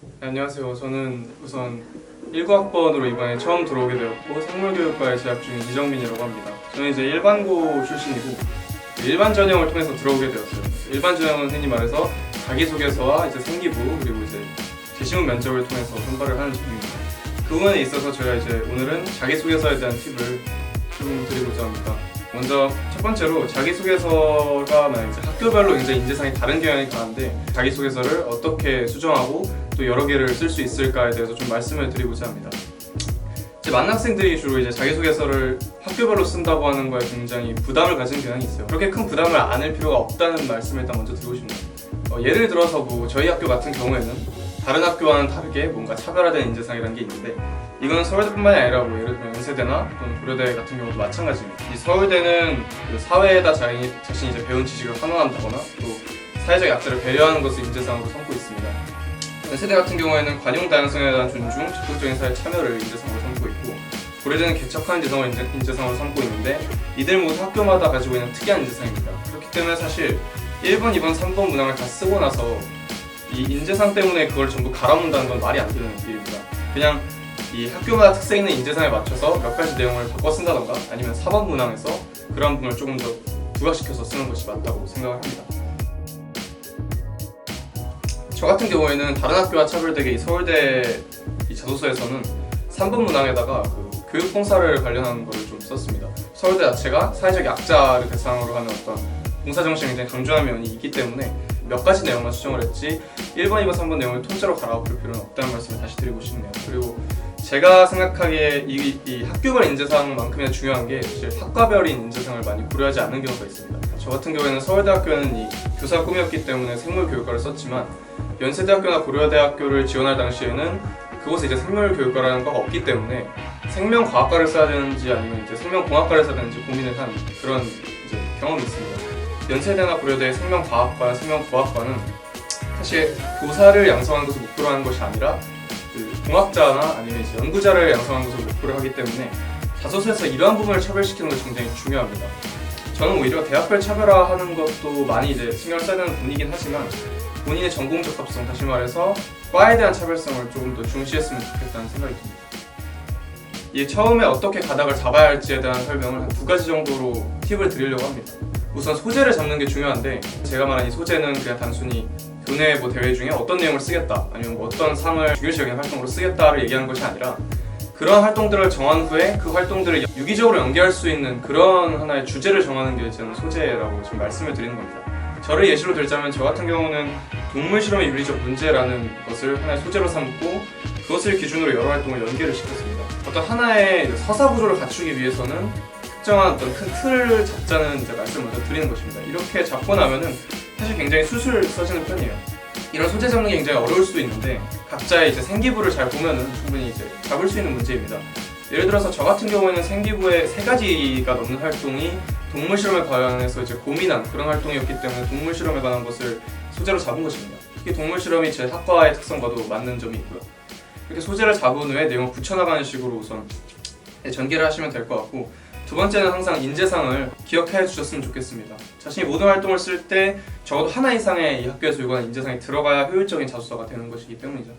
네, 안녕하세요. 저는 우선 19학번으로 이번에 처음 들어오게 되었고 생물교육과에 재학 중인 이정민이라고 합니다. 저는 이제 일반고 출신이고 일반 전형을 통해서 들어오게 되었어요. 일반 전형은 흔히 말해서 자기소개서와 이제 생기부 그리고 이제 제시문 면접을 통해서 선발을 하는 중입니다. 그 부분에 있어서 저희가 이제 오늘은 자기소개서에 대한 팁을 좀 드리고자 합니다. 먼저 첫 번째로 자기소개서가 이제 학교별로 굉장히 인재상이 다른 경향이 강한데 자기소개서를 어떻게 수정하고 또 여러 개를 쓸 수 있을까에 대해서 좀 말씀을 드리고자 합니다. 이제 많은 학생들이 주로 이제 자기소개서를 학교별로 쓴다고 하는 거에 굉장히 부담을 가지는 경향이 있어요. 그렇게 큰 부담을 안을 필요가 없다는 말씀을 일단 먼저 드리고 싶네요. 어, 예를 들어서 뭐 저희 학교 같은 경우에는 다른 학교와는 다르게 뭔가 차별화된 인재상이라는 게 있는데 이건 서울대뿐만이 아니라 뭐 예를 들면 연세대나 또는 고려대 같은 경우도 마찬가지입니다. 이 서울대는 그 사회에다 자신이, 자신이 이제 배운 지식을 환원한다거나 또 사회적 약자를 배려하는 것을 인재상으로 삼고 있습니다. 연세대 같은 경우에는 관용 다양성에 대한 존중, 적극적인 사회 참여를 인재상으로 삼고 있고 고려대는 개척하는 인재상을 인재, 인재 상으로 삼고 있는데 이들 모두 학교마다 가지고 있는 특이한 인재상입니다. 그렇기 때문에 사실 1번, 2번, 3번 문항을 다 쓰고 나서 이 인재상 때문에 그걸 전부 갈아놓는다는 건 말이 안 되는 일입니다. 그냥 이 학교마다 특색 있는 인재상에 맞춰서 몇 가지 내용을 바꿔 쓴다던가 아니면 4번 문항에서 그런 부분을 조금 더 부각시켜서 쓰는 것이 맞다고 생각을 합니다. 저 같은 경우에는 다른 학교와 차별되게 이 서울대 이 자소서에서는 3번 문항에다가 그 교육 봉사를 관련한 거를 좀 썼습니다. 서울대 자체가 사회적 약자를 대상으로 하는 어떤 봉사 정신을 굉장히 강조하는 면이 있기 때문에 몇 가지 내용만 수정을 했지 1번, 2번, 3번 내용을 통째로 갈아엎을 필요는 없다는 말씀을 다시 드리고 싶네요. 그리고 제가 생각하기에 이, 이 학교별 인재상만큼이나 중요한 게 사실 학과별인 인재상을 많이 고려하지 않는 경우가 있습니다. 저 같은 경우에는 서울대학교는 이 교사 꿈이었기 때문에 생물교육과를 썼지만 연세대학교나 고려대학교를 지원할 당시에는 그곳에 이제 생물교육과라는 거가 없기 때문에 생명과학과를 써야 되는지 아니면 이제 생명공학과를 써야 되는지 고민을 한 그런 이제 경험이 있습니다. 연세대나 고려대 생명과학과, 생명공학과는 사실 교사를 양성하는 것을 목표로 하는 것이 아니라 그 공학자나 아니면 연구자를 양성하는 것을 목표로 하기 때문에 자소서에서 이러한 부분을 차별시키는 것이 굉장히 중요합니다. 저는 오히려 대학별 차별화하는 것도 많이 이제 신경 써야 되는 분이긴 하지만 본인의 전공 적합성, 다시 말해서 과에 대한 차별성을 조금 더 중시했으면 좋겠다는 생각이 듭니다. 이 처음에 어떻게 가닥을 잡아야 할지에 대한 설명을 한 두 가지 정도로 팁을 드리려고 합니다. 우선 소재를 잡는 게 중요한데 제가 말한 이 소재는 그냥 단순히 교내 뭐 대회 중에 어떤 내용을 쓰겠다 아니면 뭐 어떤 상을 중요시 여기는 활동으로 쓰겠다를 얘기하는 것이 아니라 그런 활동들을 정한 후에 그 활동들을 유기적으로 연계할 수 있는 그런 하나의 주제를 정하는 게 저는 소재라고 지금 말씀을 드리는 겁니다. 저를 예시로 들자면 저 같은 경우는 동물 실험의 윤리적 문제라는 것을 하나의 소재로 삼고 그것을 기준으로 여러 활동을 연계를 시켰습니다. 어떤 하나의 서사 구조를 갖추기 위해서는 특정한 어떤 큰 틀을 잡자는 이제 말씀을 먼저 드리는 것입니다. 이렇게 잡고 나면은 사실 굉장히 술술 써지는 편이에요. 이런 소재 잡는 게 굉장히 어려울 수도 있는데 각자의 이제 생기부를 잘 보면은 충분히 이제 잡을 수 있는 문제입니다. 예를 들어서 저 같은 경우에는 생기부에 세 가지가 넘는 활동이 동물 실험에 관해서 이제 고민한 그런 활동이었기 때문에 동물 실험에 관한 것을 소재로 잡은 것입니다. 특히 동물 실험이 제 학과의 특성과도 맞는 점이 있고요. 이렇게 소재를 잡은 후에 내용을 붙여나가는 식으로 우선 전개를 하시면 될 것 같고 두 번째는 항상 인재상을 기억해 주셨으면 좋겠습니다. 자신이 모든 활동을 쓸 때 적어도 하나 이상의 이 학교에서 요구하는 인재상이 들어가야 효율적인 자소서가 되는 것이기 때문이죠.